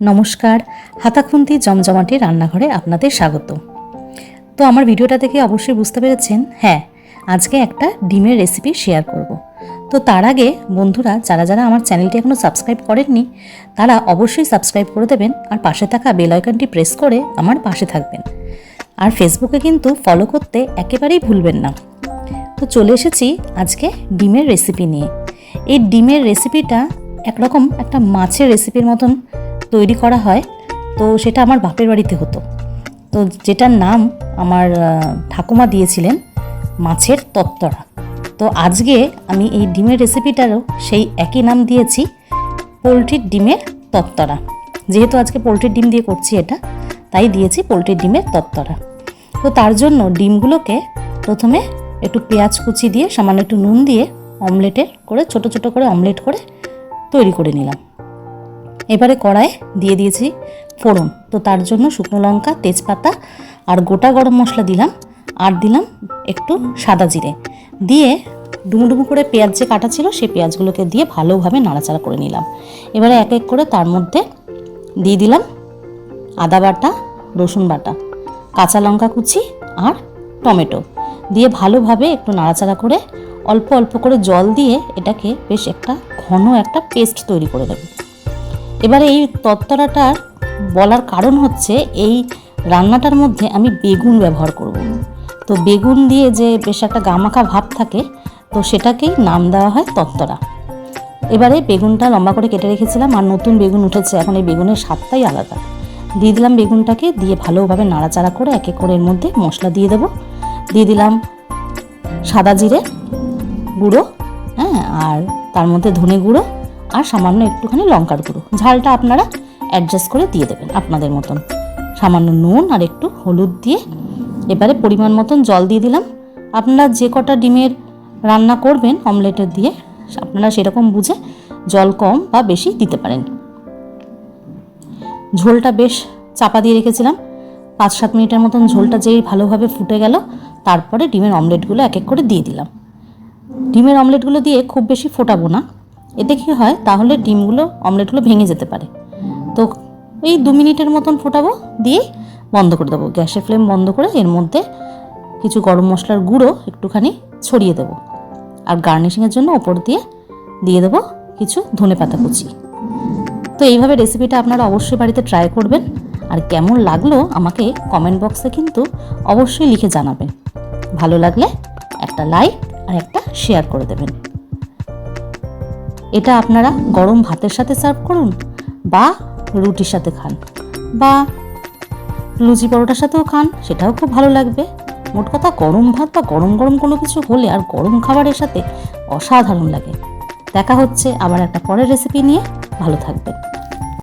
নমস্কার, হাতাখুন্তি জমজমাটি রান্নাঘরে আপনাদের স্বাগত। তো আমার ভিডিওটা দেখে অবশ্যই বুঝতে পেরেছেন হ্যাঁ আজকে একটা ডিমের রেসিপি শেয়ার করব। তো তার আগে বন্ধুরা, যারা যারা আমার চ্যানেলটি এখনও সাবস্ক্রাইব করেননি, তারা অবশ্যই সাবস্ক্রাইব করে দেবেন আর পাশে থাকা বেল আইকনটি প্রেস করে আমার পাশে থাকবেন। আর ফেসবুকে কিন্তু ফলো করতে একেবারেই ভুলবেন না। তো চলে এসেছি আজকে ডিমের রেসিপি নিয়ে। এই ডিমের রেসিপিটা একরকম একটা মাছের রেসিপির মতন তৈরি করা হয়, তো সেটা আমার বাপের বাড়িতে হতো। তো যেটার নাম আমার ঠাকুমা দিয়েছিলেন, মাছের তত্তরা। তো আজকে আমি এই ডিমের রেসিপিটারও সেই একই নাম দিয়েছি, পোলট্রির ডিমের তত্তরা। যেহেতু আজকে পোলট্রির ডিম দিয়ে করছি এটা, তাই দিয়েছি পোলট্রির ডিমের তত্তরা। তো তার জন্য ডিমগুলোকে প্রথমে একটু পেঁয়াজ কুচি দিয়ে, সামান্য একটু নুন দিয়ে অমলেটের করে, ছোট ছোট করে অমলেট করে তৈরি করে নিলাম। এবারে কড়ায় দিয়ে দিয়েছি ফোড়ন। তো তার জন্য শুকনো লঙ্কা, তেজপাতা আর গোটা গরম মশলা দিলাম আর দিলাম একটু সাদা জিরে। দিয়ে ডুমুডুমু করে পেঁয়াজ যে কাটা ছিল সেই পেঁয়াজগুলোকে দিয়ে ভালোভাবে নাড়াচাড়া করে নিলাম। এবারে এক এক করে তার মধ্যে দিয়ে দিলাম আদা বাটা, রসুন বাটা, কাঁচা লঙ্কা কুচি আর টমেটো। দিয়ে ভালোভাবে একটু নাড়াচাড়া করে অল্প অল্প করে জল দিয়ে এটাকে বেশ একটা ঘন একটা পেস্ট তৈরি করে দেব এবারে এই তত্তরাটার বলার কারণ হচ্ছে এই রান্নাটার মধ্যে আমি বেগুন ব্যবহার করব। তো বেগুন দিয়ে যে বেশ একটা গামাখা ভাব থাকে, তো সেটাকেই নাম দেওয়া হয় তত্তরা। এবারে বেগুনটা লম্বা করে কেটে রেখেছিলাম আর নতুন বেগুন উঠেছে, এখন এই বেগুনের স্বাদটাই আলাদা। দিয়ে দিলাম বেগুনটাকে, দিয়ে ভালোভাবে নাড়াচাড়া করে এক করে এর মধ্যে মশলা দিয়ে দেবো। দিয়ে দিলাম সাদা জিরে গুঁড়ো হ্যাঁ আর তার মধ্যে ধনে গুঁড়ো আর সামান্য একটুখানি লঙ্কার গুঁড়ো। ঝালটা আপনারা অ্যাডজাস্ট করে দিয়ে দেবেন আপনাদের মতন। সামান্য নুন আর একটু হলুদ দিয়ে এবারে পরিমাণ মতন জল দিয়ে দিলাম। আপনারা যে কটা ডিমের রান্না করবেন অমলেটের দিয়ে, আপনারা সেরকম বুঝে জল কম বা বেশি দিতে পারেন। ঝোলটা বেশ চাপা দিয়ে রেখেছিলাম। পাঁচ সাত মিনিটের মতন ঝোলটা যেই ভালোভাবে ফুটে গেল, তারপরে ডিমের অমলেটগুলো এক এক করে দিয়ে দিলাম। ডিমের অমলেটগুলো দিয়ে খুব বেশি ফোটাবো না। এতে কী হয়? তাহলে ডিমগুলো, অমলেটগুলো ভেঙে যেতে পারে। তো এই দু মিনিটের মতন ফোটাবো, দিয়ে বন্ধ করে দেবো। গ্যাসের ফ্লেম বন্ধ করে এর মধ্যে কিছু গরম মশলার গুঁড়ো একটুখানি ছড়িয়ে দেবো। আর গার্নিশিংয়ের জন্য ওপর দিয়ে দিয়ে দেবো কিছু ধনে পাতা কুচি। তো এইভাবে রেসিপিটা আপনারা অবশ্যই বাড়িতে ট্রাই করবেন। আর কেমন লাগল আমাকে কমেন্ট বক্সে কিন্তু অবশ্যই লিখে জানাবেন। ভালো লাগলে একটা লাইক আর একটা শেয়ার করে দেবেন। এটা আপনারা গরম ভাতের সাথে সার্ভ করুন বা রুটির সাথে খান বা লুচি পরোটার সাথেও খান, সেটাও খুব ভালো লাগবে। মোট কথা গরম ভাত বা গরম গরম কোনো কিছু হলে আর গরম খাবারের সাথে অসাধারণ লাগে। দেখা হচ্ছে আবার একটা পরের রেসিপি নিয়ে। ভালো থাকবেন।